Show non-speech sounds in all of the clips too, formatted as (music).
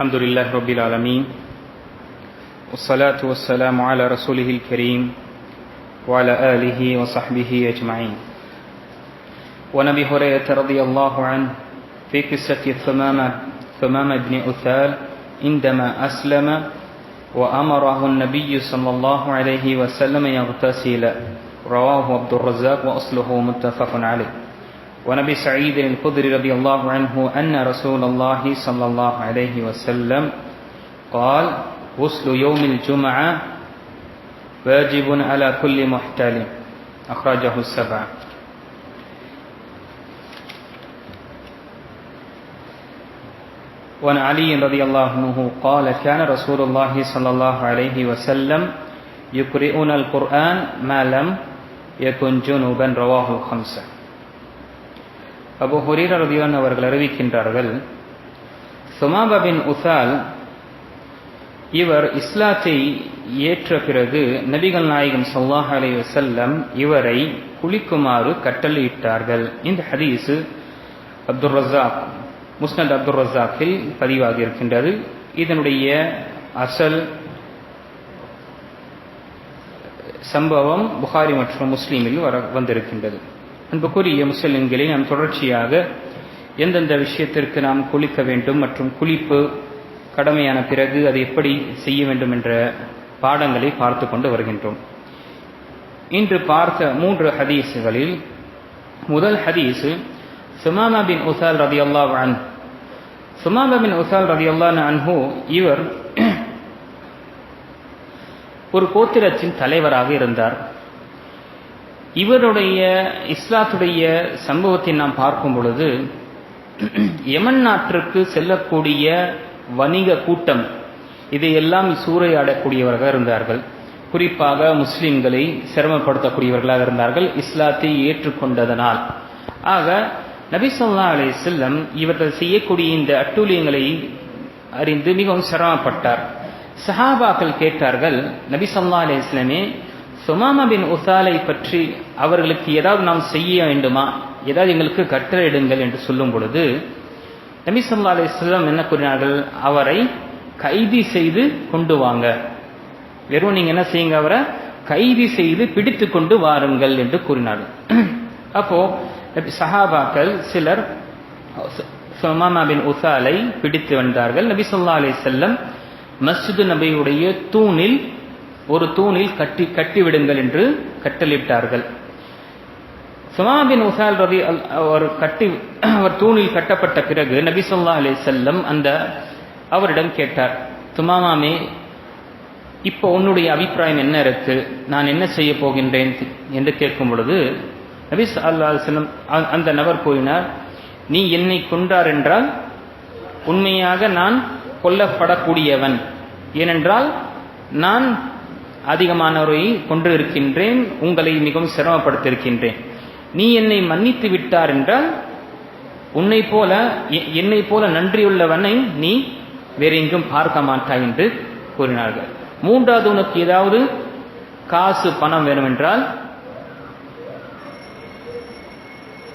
الحمد لله رب العالمين والصلاة والسلام على رسوله الكريم وعلى آله وصحبه أجمعين. ونبي هريرة رضي الله عنه في قصة ثمامة ثمامة بن أثال عندما أسلم وأمره النبي صلى الله عليه وسلم يغتسل رواه عبد الرزاق وأصله متفق عليه. ونبي سعيد الخدري رضي الله عنه أن رسول الله صلى الله عليه وسلم قال غسل يوم الجمعة واجب على كل محتلم أخرجه السبعة وعن علي رضي الله عنه قال كان رسول الله صلى الله عليه وسلم يقرئون القرآن ما لم يكن جنوبا رواه الخمسة. அபு ஹுரீரா ரதியான் அவர்கள் அறிவிக்கின்றார்கள் சுமாபா பின் உசால் இவர் இஸ்லாத்தை ஏற்ற பிறகு நபிகள் நாயகம் சல்லாஹ் அலி வசல்லம் இவரை குளிக்குமாறு கட்டளையிட்டார்கள். இந்த ஹதீஸ் அப்துல் ரசாக் முஸ்னத் அப்துல் ரசாக்கில் பதிவாகி இருக்கின்றது இதனுடைய அசல் சம்பவம் புகாரி மற்றும் முஸ்லீமில் வர வந்திருக்கின்றது. அன்புக்குரிய முஸ்லிம்களை நாம் தொடர்ச்சியாக எந்தெந்த விஷயத்திற்கு நாம் குளிக்க வேண்டும் மற்றும் குளிப்பு கடமையான பிறகு அதை எப்படி செய்ய வேண்டும் என்ற பாடங்களை பார்த்து கொண்டு வருகின்றோம். இன்று பார்த்த மூன்று ஹதீஸுகளில் முதல் ஹதீஸு சுமாமா பின் உசால் ரதி அல்லாஹ் சுமாமா பின் உசால் ரதி அல்லா அன்ஹு இவர் ஒரு கோத்திரத்தின் தலைவராக இருந்தார். இவருடைய இஸ்லாத்துடைய சம்பவத்தை நாம் பார்க்கும் பொழுது யமன் நாட்டிற்கு செல்லக்கூடிய வணிக கூட்டம் இதையெல்லாம் சூறையாடக்கூடியவர்களாக இருந்தார்கள். குறிப்பாக முஸ்லிம்களை சிரமப்படுத்தக்கூடியவர்களாக இருந்தார்கள். இஸ்லாத்தை ஏற்றுக்கொண்டதனால். ஆக நபி அலே செல்லம் இவர்கள் செய்யக்கூடிய இந்த அட்டூழியங்களை அறிந்து மிகவும் சிரமப்பட்டார். சஹாபாக்கள் கேட்டார்கள் நபி அலே இஸ்லமே சுமாமா பின் உசாலை பற்றி அவர்களுக்கு ஏதாவது நாம் செய்ய வேண்டுமா? ஏதாவது எங்களுக்கு கட்டளையிடுங்கள் என்று சொல்லும் பொழுது நபி சொல்லா அலிஸ்லாம் என்ன கூறினார்கள்? அவரை கைதி செய்து கொண்டு வாங்க. வெறும் நீங்கள் என்ன செய்யுங்க அவரை? கைதி செய்து பிடித்து கொண்டு வாருங்கள் என்று கூறினார்கள். (clears throat) அப்போ சஹாபாக்கள் சிலர் சுமாமா பின் உசாலை பிடித்து வந்தார்கள். நபி சொல்லா அலி செல்லம் மஸ்ஜிது நபியுடைய தூணில் ஒரு தூணில் கட்டி கட்டிவிடுங்கள் என்று கட்டளிட்டார்கள். சுமாபின் உசால் ரவி அவர் கட்டி அவர் தூணில் கட்டப்பட்ட பிறகு நபி சொல்லா அலி செல்லம் அந்த அவரிடம் கேட்டார் துமாமாமே இப்போ உன்னுடைய அபிப்பிராயம் என்ன இருக்கு? நான் என்ன செய்ய போகின்றேன்? என்று கேட்கும் பொழுது நபி அல்லா செல்லம் அந்த நபர் கூறினார் நீ என்னை கொன்றார் என்றால் உண்மையாக நான் கொல்லப்படக்கூடியவன். ஏனென்றால் நான் அதிகமானவரை கொன்று இருக்கின்றேன் உங்களை மிகவும் சிரமப்படுத்தியிருக்கின்றேன். நீ என்னை மன்னித்து விட்டார் என்றால் உன்னை போல என்னை போல நன்றியுள்ளவனை நீ வேற எங்கும் பார்க்க மாட்டாய் என்று கூறினார்கள். மூன்றாவது உனக்கு ஏதாவது காசு பணம் வேணும் என்றால்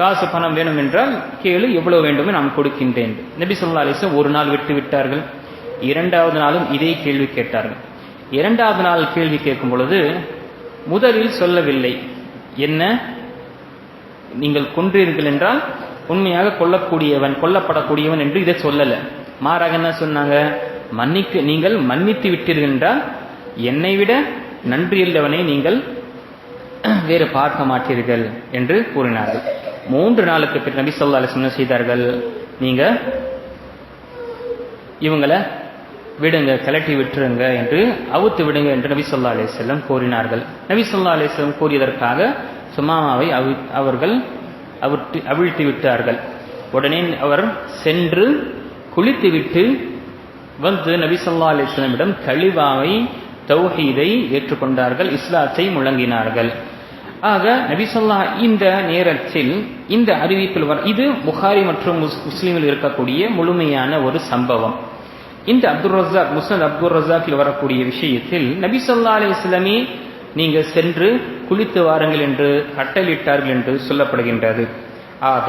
காசு பணம் வேணும் என்றால் கேளு எவ்வளவு வேண்டுமே நான் கொடுக்கின்றேன். நபி சொல்லா அலிசம் ஒரு நாள் விட்டு விட்டார்கள். இரண்டாவது நாளும் இதே கேள்வி கேட்டார்கள். இரண்டாவது நாள் கேள்வி கேட்கும் பொழுது முதலில் சொல்லவில்லை. என்ன? நீங்கள் கொன்றீர்கள் என்றால் உண்மையாக கொல்லக்கூடியவன் கொல்லப்படக்கூடியவன் என்று இதை சொல்லலை. மாறாக என்ன சொன்னாங்க? மன்னிக்க நீங்கள் மன்னித்து விட்டீர்கள் என்றால் என்னை விட நன்றியுள்ளவனை நீங்கள் வேறு பார்க்க மாட்டீர்கள் என்று கூறினார்கள். மூன்று நாளுக்கு பிறகு நபி சொல்லா செய்தார்கள்? நீங்க இவங்களை விடுங்க கலட்டி விட்டுருங்க என்று அவுத்து விடுங்க என்று நபி சொல்லா அலி செல்லம் கூறினார்கள். நபி சொல்லா அலி செல்லம் கூறியதற்காக சுமாமாவை அவி அவர்கள் அவிழ்த்து அவிழ்த்து விட்டார்கள். உடனே அவர் சென்று குளித்துவிட்டு வந்து நபி சொல்லா அலி செல்லமிடம் கழிவாவை தௌஹீதை ஏற்றுக்கொண்டார்கள் இஸ்லாத்தை முழங்கினார்கள். ஆக நபிசல்லா இந்த நேரத்தில் இந்த அறிவிப்பில் வர இது புகாரி மற்றும் முஸ்லீமில் இருக்கக்கூடிய முழுமையான ஒரு சம்பவம். இந்த அப்துல் ரசாக் முசன் அப்துல் ரசாக்கில் வரக்கூடிய விஷயத்தில் நபி சொல்லா அலி இஸ்லாமே நீங்கள் சென்று குளித்து வாருங்கள் என்று கட்டளிட்டார்கள் என்று சொல்லப்படுகின்றது. ஆக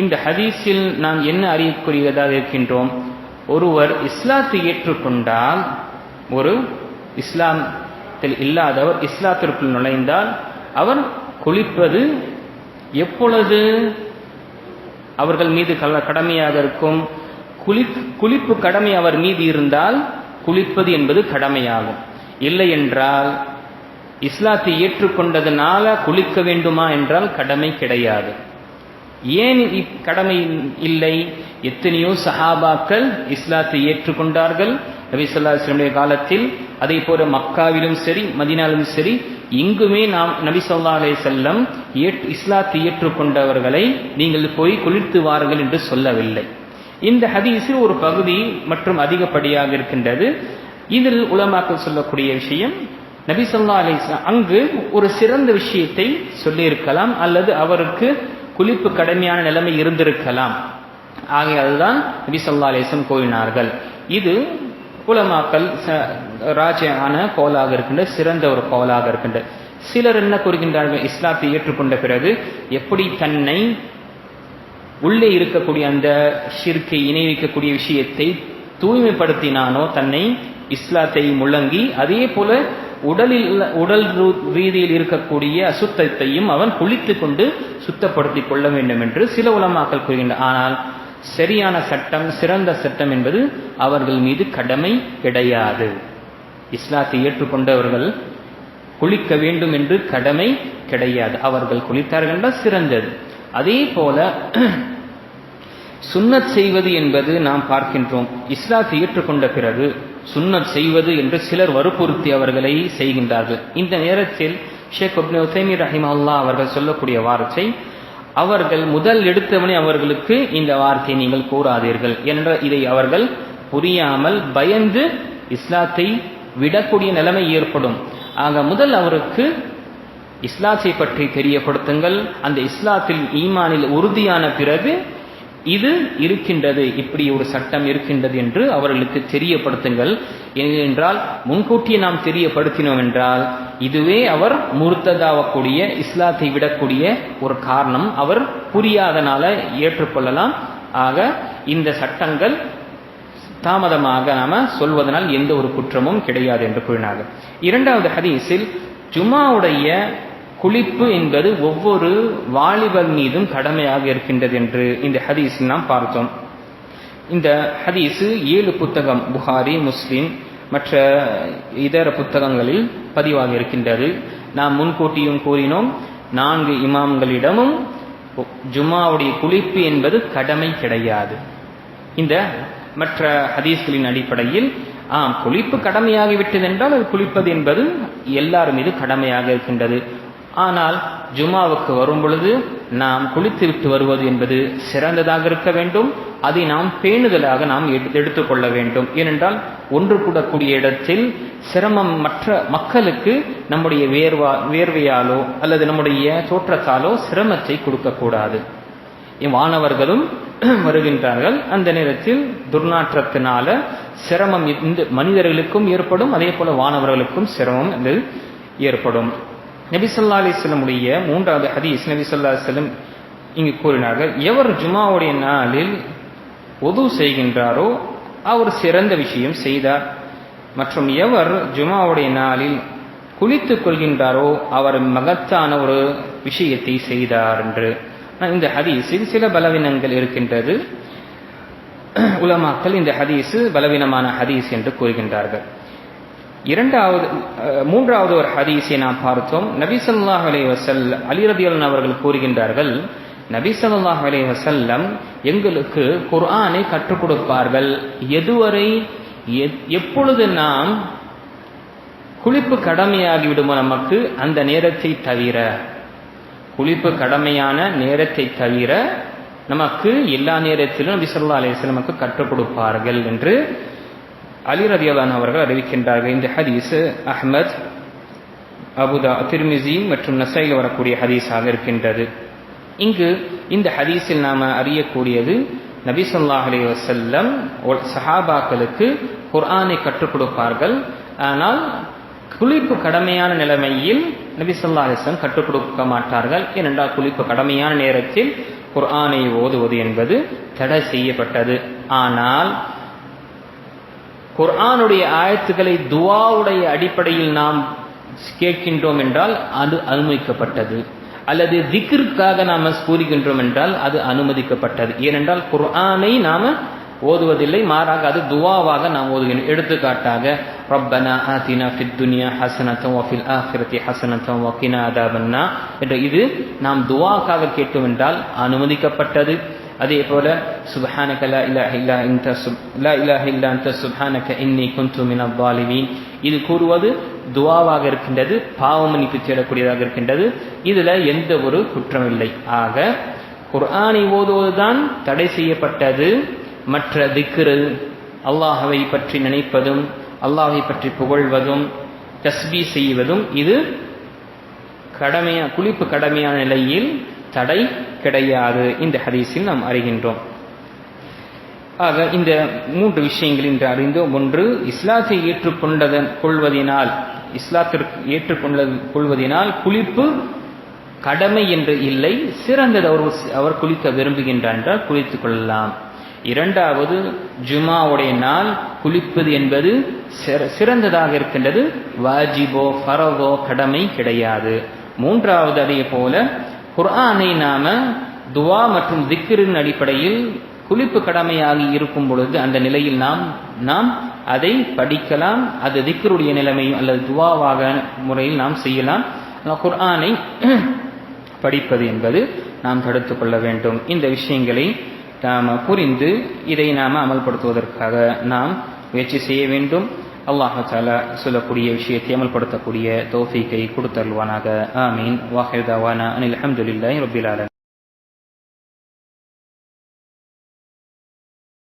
இந்த ஹதீஸில் நாம் என்ன அறியக்கூடியதாக இருக்கின்றோம்? ஒருவர் இஸ்லாத்தை ஏற்றுக்கொண்டால் ஒரு இஸ்லாத்தில் இல்லாதவர் இஸ்லாத்திற்குள் நுழைந்தால் அவர் குளிப்பது எப்பொழுது? அவர்கள் மீது கடமையாக இருக்கும். குளி குளிப்பு கடமை அவர் மீது இருந்தால் குளிப்பது என்பது கடமையாகும். இல்லை என்றால் இஸ்லாத்தை ஏற்றுக்கொண்டதுனால குளிக்க வேண்டுமா என்றால் கடமை கிடையாது. ஏன் கடமை இல்லை? எத்தனையோ சஹாபாக்கள் இஸ்லாத்தை ஏற்றுக்கொண்டார்கள். நபி சொல்லாஸ்லமுடைய காலத்தில் அதே போல மக்காவிலும் சரி மதினாலும் சரி இங்குமே நாம் நபி சொல்லா அலே செல்லம் இஸ்லாத்தை ஏற்றுக்கொண்டவர்களை நீங்கள் போய் குளித்து வாருங்கள் என்று சொல்லவில்லை. இந்த ஹதீஸில் ஒரு பகுதி மற்றும் அதிகப்படியாக இருக்கின்றது. இதில் உலமாக்கள் சொல்லக்கூடிய விஷயம் நபி சொல்லா அலி அங்கு ஒரு சிறந்த விஷயத்தை சொல்லியிருக்கலாம் அல்லது அவருக்கு குளிப்பு கடமையான நிலைமை இருந்திருக்கலாம். ஆகையால்தான் அதுதான் நபி சொல்லா கூறினார்கள் இது உலமாக்கல் ராஜான கோலாக இருக்கின்ற சிறந்த ஒரு கோலாக இருக்கின்ற. சிலர் என்ன கூறுகின்றார்கள்? இஸ்லாத்தை ஏற்றுக்கொண்ட பிறகு எப்படி தன்னை உள்ளே இருக்கக்கூடிய அந்த ஷிர்கை இணை வைக்கக்கூடிய விஷயத்தை தூய்மைப்படுத்தினானோ தன்னை இஸ்லாத்தை முழங்கி அதே போல உடலில் உடல் ரீதியில் இருக்கக்கூடிய அசுத்தத்தையும் அவன் குளித்து கொண்டு சுத்தப்படுத்திக் கொள்ள வேண்டும் என்று சில உலமாக்கள் கூறுகின்றன ஆனால் சரியான சட்டம் சிறந்த சட்டம் என்பது அவர்கள் மீது கடமை கிடையாது. இஸ்லாத்தை ஏற்றுக்கொண்டவர்கள் குளிக்க வேண்டும் என்று கடமை கிடையாது. அவர்கள் குளித்தார்கள் என்றால் சிறந்தது. அதே போல (clears throat) சுன்னத் செய்வது என்பது நாம் பார்க்கின்றோம். இஸ்லாத்தை ஏற்றுக்கொண்ட பிறகு சுன்னத் செய்வது என்று சிலர் வற்புறுத்தி அவர்களை செய்கின்றார்கள். இந்த நேரத்தில் ஷேக் அப்னு உசைமி ரஹிமல்லா அவர்கள் சொல்லக்கூடிய வார்த்தை அவர்கள் முதல் எடுத்தவனே அவர்களுக்கு இந்த வார்த்தையை நீங்கள் கூறாதீர்கள் என்ற இதை அவர்கள் புரியாமல் பயந்து இஸ்லாத்தை விடக்கூடிய நிலைமை ஏற்படும். ஆக முதல் அவருக்கு இஸ்லாத்தை பற்றி தெரியப்படுத்துங்கள். அந்த இஸ்லாத்தில் ஈமானில் உறுதியான பிறகு இது இருக்கின்றது இப்படி ஒரு சட்டம் இருக்கின்றது என்று அவர்களுக்கு தெரியப்படுத்துங்கள். என்றால் முன்கூட்டியே நாம் தெரியப்படுத்தினோம் என்றால் இதுவே அவர் முர்த்ததாவக்கூடிய இஸ்லாத்தை விடக்கூடிய ஒரு காரணம். அவர் புரியாதனால ஏற்றுக்கொள்ளலாம். ஆக இந்த சட்டங்கள் தாமதமாக நாம சொல்வதனால் எந்த ஒரு குற்றமும் கிடையாது என்று கூறினார்கள். இரண்டாவது ஹதீஸில் ஜுமாவுடைய குளிப்பு என்பது ஒவ்வொரு வாலிபர் மீதும் கடமையாக இருக்கின்றது என்று இந்த ஹதீஸ் நாம் பார்த்தோம். இந்த ஹதீஸு ஏழு புத்தகம் புகாரி முஸ்லிம் மற்ற இதர புத்தகங்களில் பதிவாக இருக்கின்றது. நாம் முன்கூட்டியும் கூறினோம் நான்கு இமாம்களிடமும் ஜுமாவுடைய குளிப்பு என்பது கடமை கிடையாது. இந்த மற்ற ஹதீஸ்களின் அடிப்படையில் ஆம் குளிப்பு கடமையாகிவிட்டது என்றால் அது குளிப்பது என்பது எல்லார் மீது கடமையாக இருக்கின்றது. ஆனால் ஜுமாவுக்கு வரும் பொழுது நாம் குளித்துவிட்டு வருவது என்பது சிறந்ததாக இருக்க வேண்டும். அதை நாம் பேணுதலாக நாம் எடுத்துக்கொள்ள வேண்டும். ஏனென்றால் ஒன்று கூடக்கூடிய இடத்தில் சிரமம் மற்ற மக்களுக்கு நம்முடைய வேர்வா வேர்வையாலோ அல்லது நம்முடைய தோற்றத்தாலோ சிரமத்தை கொடுக்கக்கூடாது. வானவர்களும் வருகின்றார்கள். அந்த நேரத்தில் துர்நாற்றத்தினால சிரமம் இந்த மனிதர்களுக்கும் ஏற்படும் அதே போல வானவர்களுக்கும் சிரமம் அது ஏற்படும். நபிசல்லா அலிஸ்லமுடைய மூன்றாவது ஹதீஸ் நபிசல்லா அலிஸ்லம் இங்கு கூறினார்கள் எவர் ஜுமாவுடைய நாளில் உது செய்கின்றாரோ அவர் சிறந்த விஷயம் செய்தார். மற்றும் எவர் ஜுமாவுடைய நாளில் குளித்துக் கொள்கின்றாரோ அவர் மகத்தான ஒரு விஷயத்தை செய்தார் என்று. இந்த ஹதீஸில் சில பலவீனங்கள் இருக்கின்றது. உலமாக்கள் இந்த ஹதீஸு பலவீனமான ஹதீஸ் என்று கூறுகின்றார்கள். இரண்டாவது மூன்றாவது ஒரு ஹதீஸை நாம் பார்த்தோம். நபி சொல்லாஹ் அலி வசல் அவர்கள் கூறுகின்றார்கள் நபி சொல்லாஹ் வசல்லம் எங்களுக்கு குர்ஆனை கற்றுக் கொடுப்பார்கள். எதுவரை எப்பொழுது நாம் குளிப்பு கடமையாகிவிடுமோ நமக்கு அந்த நேரத்தை தவிர குளிப்பு கடமையான நேரத்தை தவிர நமக்கு எல்லா நேரத்திலும் நபி சொல்லா அலிஸ்லமுக்கு கற்றுக் கொடுப்பார்கள் என்று அலி ரதியலான் அவர்கள் அறிவிக்கின்றார்கள். இந்த ஹதீஸ் அஹ்மத் அபுதா திருமிசி மற்றும் நசையில் வரக்கூடிய ஹதீஸாக இருக்கின்றது. இங்கு இந்த ஹதீஸில் நாம் அறியக்கூடியது நபி சொல்லா அலி வசல்லம் சஹாபாக்களுக்கு குர்ஆனை கற்றுக் கொடுப்பார்கள். ஆனால் குளிப்பு கடமையான நிலைமையில் நபி சொல்லா அலிஸ்லம் கற்றுக் கொடுக்க மாட்டார்கள். ஏனென்றால் குளிப்பு கடமையான நேரத்தில் குர்ஆனை ஓதுவது என்பது தடை செய்யப்பட்டது. ஆனால் குர்ஆனுடைய ஆயத்துக்களை துவாவுடைய அடிப்படையில் நாம் கேட்கின்றோம் என்றால் அது அனுமதிக்கப்பட்டது. அல்லது திக்ருக்காக நாம் கூறுகின்றோம் என்றால் அது அனுமதிக்கப்பட்டது. ஏனென்றால் குர்ஆனை நாம் ஓதுவதில்லை மாறாக அது துவாவாக நாம் ஓதுகின்றோம். எடுத்துக்காட்டாக ரப்பனா ஆத்தினா ஃபித் துனியா ஹசனத்தம் வஃபில் ஆஹிரத்தி ஹசனத்தம் வக்கினா அதாபன்னா என்ற இது நாம் துவாக்காக கேட்டோம் என்றால் அனுமதிக்கப்பட்டது. அதே போல சுபஹானக லா இலாஹ இல்லா இந்த லா இலாஹ இல்லா அந்த சுபஹானக இன்னி குந்து மினல் ஸாலிமீன். இது கூறுவது துவாவாக இருக்கின்றது பாவமன்னிப்பு தேடக்கூடியதாக இருக்கின்றது. இதுல எந்த ஒரு குற்றம் இல்லை. ஆக குர்ஆனை ஓதுவதுதான் தடை செய்யப்பட்டது. மற்ற திக்ரு அல்லாஹவை பற்றி நினைப்பதும் அல்லாஹை பற்றி புகழ்வதும் தஸ்பீ செய்வதும் இது கடமையா குளிப்பு கடமையான நிலையில் தடை கிடையாது. இந்த ஹதீஸில் நாம் அறிகின்றோம். ஆக இந்த மூன்று விஷயங்கள் என்று அறிந்தோம். ஒன்று இஸ்லாத்தை ஏற்றுக்கொண்டதன் கொள்வதினால் இஸ்லாத்திற்கு ஏற்றுக்கொண்டது கொள்வதினால் குளிப்பு கடமை என்று இல்லை சிறந்தது அவர் அவர் குளிக்க விரும்புகின்றார் என்றால் குளித்துக் கொள்ளலாம். இரண்டாவது ஜுமாவுடைய நாள் குளிப்பது என்பது சிறந்ததாக இருக்கின்றது. வாஜிபோ ஃபரவோ கடமை கிடையாது. மூன்றாவது அதே போல குர்ஆனை நாம துவா மற்றும் திக்ரின் அடிப்படையில் குளிப்பு கடமையாகி இருக்கும் பொழுது அந்த நிலையில் நாம் நாம் அதை படிக்கலாம். அது திக்ருடைய நிலைமையும் அல்லது துவாவாக முறையில் நாம் செய்யலாம். குர்ஆனை (clears throat) படிப்பது என்பது நாம் தடுத்து கொள்ள வேண்டும். இந்த விஷயங்களை நாம் புரிந்து இதை நாம் அமல்படுத்துவதற்காக நாம் முயற்சி செய்ய வேண்டும். அல்லாஹ் சொல்லக்கூடிய விஷயத்தை அமல்படுத்தக்கூடிய தௌஃபீக்கை கொடுத்தருள்வானாக. ஆமீன். வாஹிதாவானா அனில் அஹமதுல்லாஹி ரபிலாலன்